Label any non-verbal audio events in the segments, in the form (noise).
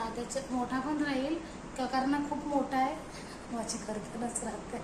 हा, त्याच्यात मोठा पण राहील. कारण खूप मोठा आहे. माझी करतानाच राहते.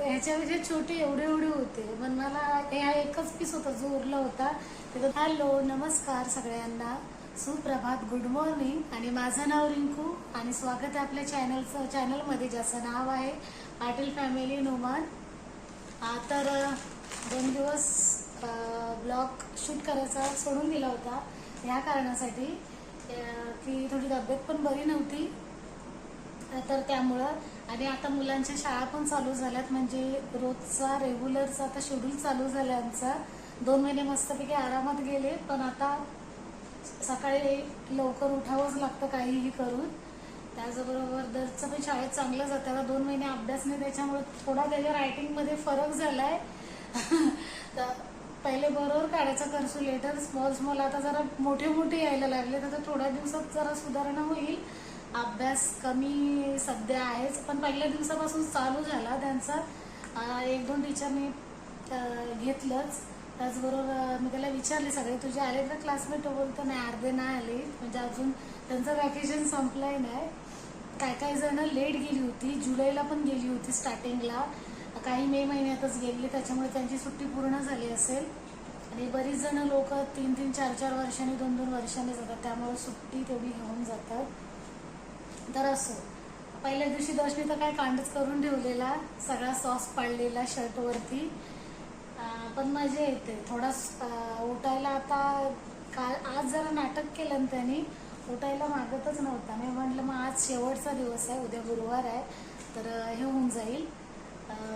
ह्याच्यापेक्षा छोटे एवढे एवढे होते. पण मला ह्या एकच पीस होता जो उरला होता. तिथं हॅलो नमस्कार सगळ्यांना. सुप्रभात गुड मॉर्निंग आणि माझं नाव रिंकू. आणि स्वागत आहे आपल्या चॅनलचं चॅनलमध्ये ज्याचं नाव आहे पाटील फॅमिली नुमान तर दोन दिवस ब्लॉग शूट करायचा सोडून दिला होता. ह्या कारणासाठी की थोडी तब्येत पण बरी नव्हती. तर त्यामुळं आणि आता मुलांच्या शाळा पण चालू झाल्यात म्हणजे रोजचा रेग्युलरचा आता शेड्यूल चालू झाला आमचा दोन महिने मस्तपैकी आरामात गेले पण आता सकाळी लवकर उठावंच लागतं काहीही करून. त्याचबरोबर दरचं पण शाळेत चांगलं जातं. आता दोन महिने अभ्यास नाही त्याच्यामुळे थोडा त्याच्या रायटिंगमध्ये फरक झाला आहे (laughs) तर पहिले बरोबर काढायचा करसू लेटर स्मॉल स्मॉल आता जरा मोठे मोठे यायला लागले तर थोड्या दिवसात जरा सुधारणा होईल. अभ्यास कमी सध्या आहेच पण पहिल्या दिवसापासून चालू झाला त्यांचा. एक दोन टीचरनी घेतलंच. त्याचबरोबर मी त्याला विचारले सगळे तुझे आले तर क्लासमेट तो बोलतो नाही अर्धे नाही आले. म्हणजे अजून त्यांचं वॅकेशन संपलंय नाही काय काय जण लेट गेली होती जुलैला पण गेली होती स्टार्टिंगला काही मे महिन्यातच गेले त्याच्यामुळे त्यांची सुट्टी पूर्ण झाली असेल. आणि बरीच जण लोक तीन तीन चार चार वर्षांनी दोन दोन वर्षांनी जातात. त्यामुळे सुट्टी तेवढी घेऊन जातात. तर असो. पहिल्या दिवशी दर्शनी तर काय कांडच करून ठेवलेला सगळा सॉस पाडलेला शर्टवरती. पण मजा येते. थोडा उठायला आता काल आज जरा नाटक केलं त्यांनी. उठायला मागतच नव्हता. मी म्हटलं मग आज शेवटचा दिवस आहे उद्या गुरुवार आहे. तर हे होऊन जाईल.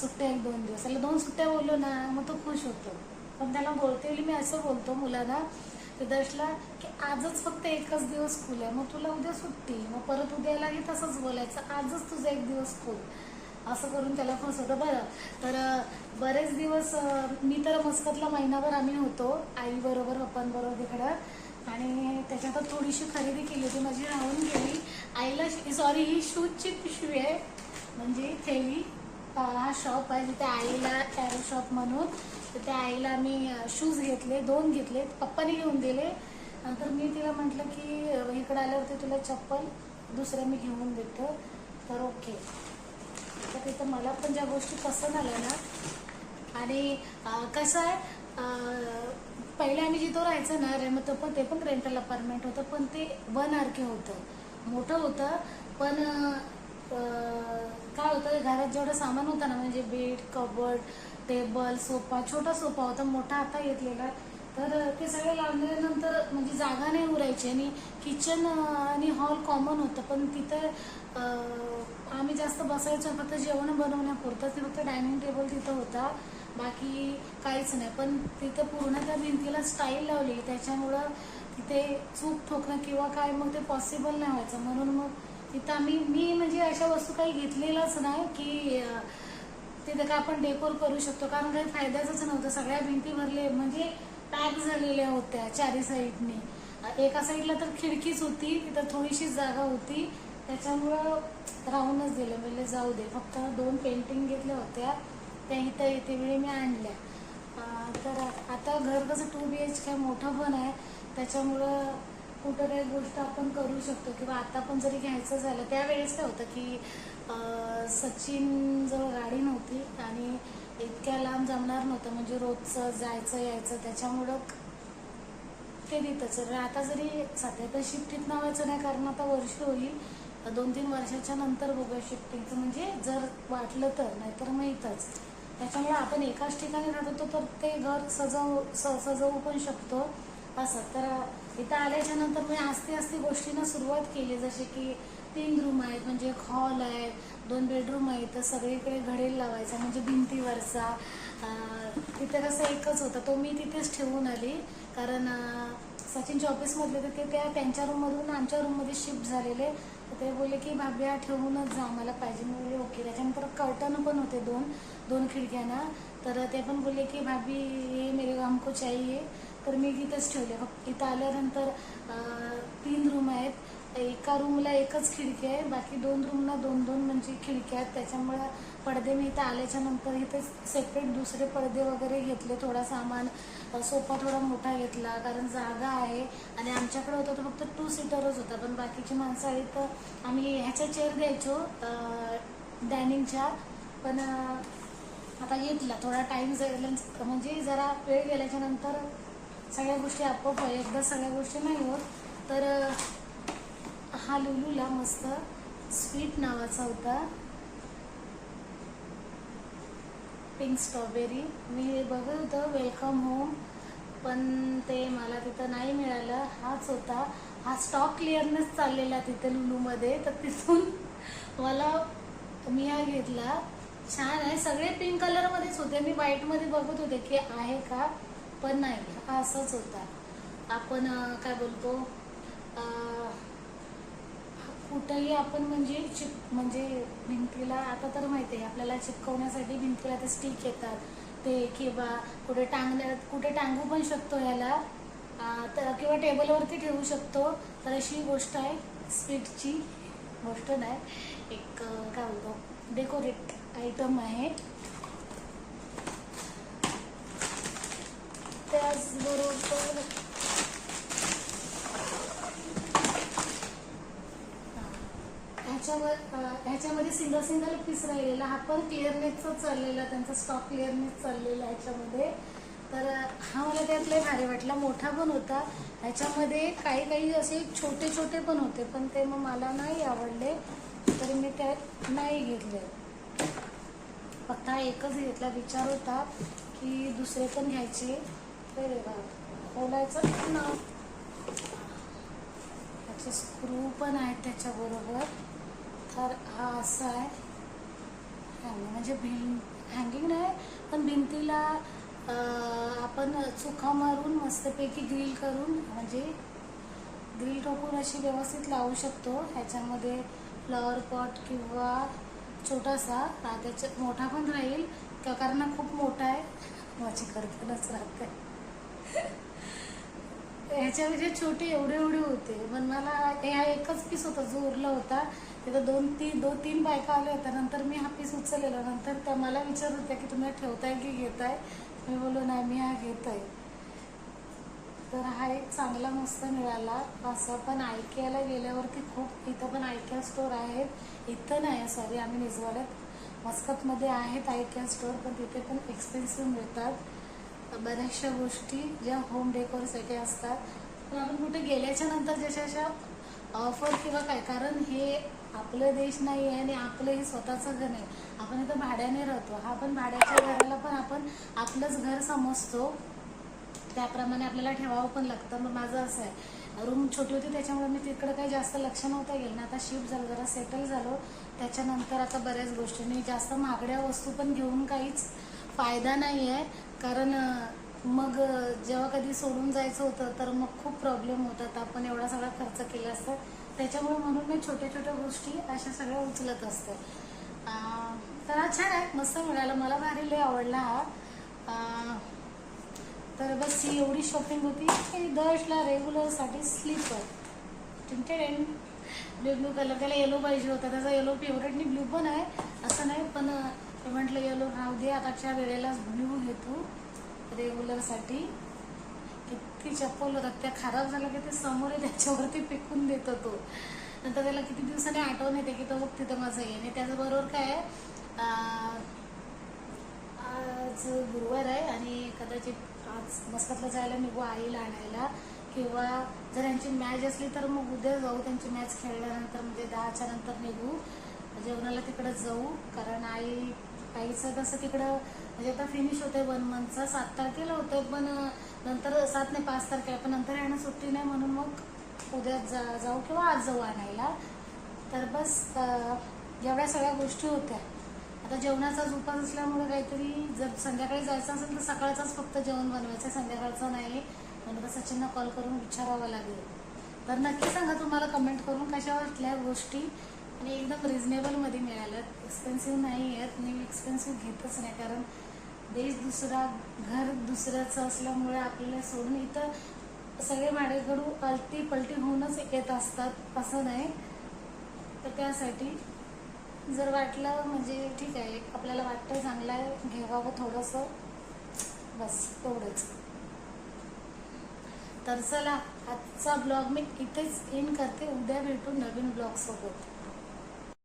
सुट्ट्या एक दोन दिवस. त्याला दोन सुट्ट्या बोललो ना मग तो खुश होतो. पण त्याला बोलते मी असं बोलतो मुलांना ते दर्शला की आजच फक्त एकच दिवस स्कूल आहे. मग तुला उद्या सुट्टी मग परत उद्यालाही तसंच बोलायचं. आजच तुझा एक दिवस स्कूल असं करून त्याला फसवतं बरं तर बरेच दिवस मी तर मस्कतला महिनाभर आम्ही होतो आईबरोबर पप्पांबरोबर तिकडं. आणि त्याच्यात थोडीशी खरेदी केली होती माझी राहून गेली. आईला सॉरी ही शूजची पिशवी आहे. म्हणजे थेवी हा शॉप आहे तिथे आईला एरो शॉप म्हणून. तर त्या आईला मी शूज घेतले दोन घेतले पप्पाने घेऊन दिले. नंतर मी तिला म्हटलं की इकडं इकडे आल्यावरती तुला चप्पल दुसऱ्या मी घेऊन देतो. तर ओके तर तिथं मला पण ज्या गोष्टी पसंत आल्या ना आणि कसं आहे पहिले आम्ही जिथं राहायचं ना रे मग तो पण ते पण रेंटल अपार्टमेंट होतं पण ते वन आर के होतं. मोठं होतं पण काय होतं घरात जेवढं सामान होतं ना म्हणजे बेड कबर्ड टेबल सोफा छोटा सोफा होता मोठा आता घेतलेला तर ते सगळे लावल्यानंतर म्हणजे जागा नाही उरायची आणि किचन आणि हॉल कॉमन होतं. पण तिथं आम्ही जास्त बसायचो फक्त जेवण बनवण्यापुरतं ते फक्त डायनिंग टेबल तिथं होता. बाकी काहीच नाही. पण तिथं पूर्ण त्या भिंतीला स्टाईल लावली त्याच्यामुळं तिथे चूक ठोकणं किंवा काय मग ते पॉसिबल नाही व्हायचं. म्हणून मग तिथं आम्ही मी म्हणजे अशा वस्तू काही घेतलेलंच नाही की तिथं का आपण डेकोर करू शकतो. कारण काही फायद्याचंच नव्हतं. सगळ्या भिंती भरले म्हणजे पॅक झालेल्या होत्या चारी साईडने एका साईडला तर खिडकीच होती तिथं थोडीशी जागा होती. त्याच्यामुळं राहूनच दिलं म्हणजे जाऊ दे. फक्त दोन पेंटिंग घेतल्या होत्या. त्या इथं येते वेळी मी आणल्या. तर आता घर कसं टू बी एच के मोठं पण आहे. त्याच्यामुळं कुठं काही गोष्ट आपण करू शकतो किंवा आता पण जरी घ्यायचं झालं त्यावेळेस काय होतं की सचिन जवळ गाडी नव्हती आणि इतक्या लांब जमणार नव्हतं. म्हणजे रोजचं जायचं यायचं त्याच्यामुळं ते देतच. आता जरी सध्या तर शिफ्टीत नावायचं नाही कारण आता वर्ष होईल. दोन तीन वर्षाच्या नंतर बघूया शिफ्टिंगचं म्हणजे जर वाटलं तर नाहीतर मग इथंच त्याच्यामुळे आपण एकाच ठिकाणी राहतो तर ते घर सजव स सजवू पण शकतो. असं तर इथं आल्याच्यानंतर मी आस्ते आस्ते गोष्टींना सुरुवात केली जसे की तीन रूम आहेत म्हणजे एक हॉल आहे दोन बेडरूम आहेत तर सगळीकडे घडेल लावायचा म्हणजे भिंतीवरचा. तिथे कसं एकच होता तो मी तिथेच ठेवून आली. कारण सचिनच्या ऑफिसमधले तर ते त्या त्यांच्या रूममधून आमच्या रूममध्ये शिफ्ट झालेले. तर ते बोलले की भाभ्या ठेवूनच जा आम्हाला पाहिजे. मी बोलले ओके. त्याच्यानंतर कर्टन पण होते दोन दोन खिडक्यांना. तर ते पण बोलले की भाभी ये मेरे हमको चाहिए. तर मी इथंच ठेवले. फक्त इथं आल्यानंतर तीन रूम आहेत. एका रूमला एकच खिडकी आहे. बाकी दोन रूमला दोन दोन म्हणजे खिडक्या आहेत. त्याच्यामुळं पडदे मी इथं आल्याच्यानंतर इथे सेपरेट दुसरे पडदे वगैरे घेतले. थोडा सामान सोफा थोडा मोठा घेतला. कारण जागा आहे. आणि आमच्याकडे होतं तर फक्त टू सीटरच होता. पण बाकीची माणसं आहेत तर आम्ही ह्याच्या चेअर द्यायचो डायनिंगच्या पण आता घेतला थोडा टाईम जाईल म्हणजे जरा वेळ गेल्याच्यानंतर सगळ्या गोष्टी आपोआप एकदा सगळ्या गोष्टी नाही होत तर हा लुलूला मस्त स्वीट नावाचा होता. Pink strawberry. मी बघत होतं वेलकम होम पण ते मला तिथं नाही मिळालं. हाच होता. हा स्टॉक क्लिअरनेस चाललेला तिथे लुलूमध्ये तर तिथून मला मी हा घेतला. छान आहे. सगळे पिंक कलरमध्येच होते. मी व्हाईटमध्ये बघत होते की आहे का. पण नाही हा असंच होता. आपण काय बोलतो कुठंही आपण म्हणजे चिप म्हणजे भिंतीला आता तर माहिती आहे आपल्याला चिपकवण्यासाठी भिंतीला ते स्टिक येतात. ते किंवा कुठे टांगण्या कुठे टांगू पण शकतो ह्याला. तर किंवा टेबलवरती ठेवू शकतो. तर अशी गोष्ट आहे स्वीटची गोष्ट नाही. एक काय बोलतो डेकोरेट आयटम आहे. बरोबर ह्याच्यावर ह्याच्यामध्ये सिंगल सिंगल पीस राहिलेला हा पण क्लिअरनेसचा चाललेला त्यांचा स्टॉक क्लिअरनेस चाललेला ह्याच्यामध्ये. तर हा मला त्यातले भारी वाटला. मोठा पण होता. ह्याच्यामध्ये काही काही असे छोटे छोटे पण होते पण ते मग मला नाही आवडले. तरी मी त्यात नाही घेतले. फक्त हा एकच घेतला. विचार होता की दुसरे पण घ्यायचे. खोलायचं ना. त्याचे स्क्रू पण आहेत त्याच्याबरोबर. तर हा असा आहे. हँग म्हणजे भिं हँगिंग नाही पण भिंतीला आपण चुका मारून मस्तपैकी ग्रिल करून म्हणजे ग्रिल टोकून अशी व्यवस्थित लावू शकतो. ह्याच्यामध्ये फ्लॉवर पॉट किंवा छोटासा हा त्याच्यात मोठा पण राहील. कारण खूप मोठा आहे. माझी करतानाच राहते. ह्याच्यापेक्षा छोटे एवढे एवढे होते पण मला हा एकच पीस होता जो उरला होता. तिथं दोन तीन दोन तीन बायका आल्या होत्या. नंतर मी हा पीस उचललेला. नंतर त्या मला विचारत होत्या की तुम्ही ठेवताय की घेताय? मी बोललो नाही मी हा घेत आहे तर हा एक चांगला मस्त मिळाला. असं पण आयकियाला गेल्यावरती खूप इथं पण आयकिया स्टोर आहेत. इथं नाही सॉरी आम्ही निजवाड्यात मस्कतमध्ये आहेत आयकिया स्टोर पण तिथे पण एक्सपेन्सिव्ह मिळतात. बऱ्याचशा गोष्टी ज्या होम डेकोरसाठी असतात. पण आपण कुठे गेल्याच्यानंतर ज्याच्या अशा ऑफर किंवा काय कारण हे आपलं देश नाही आहे आणि आपलं हे स्वतःचं घर नाही. आपण इथं भाड्याने राहतो. हा पण भाड्याच्या घराला पण आपण आपलंच घर समजतो. त्याप्रमाणे आपल्याला ठेवावं पण लागतं. मग माझं असं आहे. रूम छोटी होती त्याच्यामुळे मी तिकडं काही जास्त लक्ष नव्हतं गेलं. ना आता शिफ्ट झालं जरा सेटल झालो. त्याच्यानंतर आता बऱ्याच गोष्टींनी जास्त महागड्या वस्तू पण घेऊन काहीच फायदा नाही आहे कारण मग जेव्हा कधी सोडून जायचं होतं तर मग खूप प्रॉब्लेम होतात आपण एवढा सगळा खर्च केला असतो. त्याच्यामुळे म्हणून मी छोट्या छोट्या गोष्टी अशा सगळ्या उचलत असते. तर हा छान आहे. मस्त मिळाला. मला भारी लय आवडला हा. तर बस ही एवढी शॉपिंग होती की दशला रेग्युलरसाठी slipper tinted blue blue colour त्याला येलो पाहिजे होता. त्याचा येलो फेवरेटनी ब्ल्यू पण आहे. असं नाही पण ते म्हटलं येलो राहू दे आताच्या वेळेलाच घेऊ घेतो रेग्युलरसाठी किती चप्पल होतात त्या खराब झाल्या की ते समोर त्याच्यावरती फेकून देतो तो. नंतर त्याला किती दिवसांनी आठवण येते की तो बघ तिथं माझं आहे आणि त्याचबरोबर काय आहे, आज गुरुवार आहे आणि कदाचित आज मस्कतला जायला निघू आईला आणायला किंवा जर यांची मॅच असली तर मग उद्या जाऊ त्यांची मॅच खेळल्यानंतर म्हणजे दहाच्या नंतर निघू. जेवणाला तिकडे जाऊ कारण आई आईचं कसं तिकडं म्हणजे आता फिनिश होते वन मंथचा सात तारखेला होतं पण नंतर सात नाही पाच तारखेला पण नंतर यांना सुट्टी नाही म्हणून मग उद्या जा जाऊ किंवा आज जाऊ आणायला. तर बस एवढ्या सगळ्या गोष्टी होत्या. आता जेवणाचाच उपास असल्यामुळे काहीतरी जर संध्याकाळी जायचं असेल तर सकाळचाच फक्त जेवण बनवायचं संध्याकाळचं नाही. म्हणून आता सचिनला कॉल करून विचारावं लागेल. तर नक्की सांगा तुम्हाला कमेंट करून कशा वाटल्या गोष्टी? आणि एकदम रिझनेबलमध्ये मिळालं. एक्सपेन्सिव्ह नाही आहेत मी एक्सपेन्सिव्ह घेतच नाही. कारण देश दुसरा घर दुसऱ्याचं असल्यामुळे आपल्याला सोडून इथं सगळे माडेकडू अलटी पलटी होऊनच येत असतात. असं नाही. तर त्यासाठी जर वाटलं म्हणजे ठीक आहे आपल्याला वाटतं चांगलं आहे घेवावं थोडंसं. बस तेवढंच तर चला आजचा ब्लॉग मी इथेच एंड करते. उद्या भेटू नवीन ब्लॉग सोबत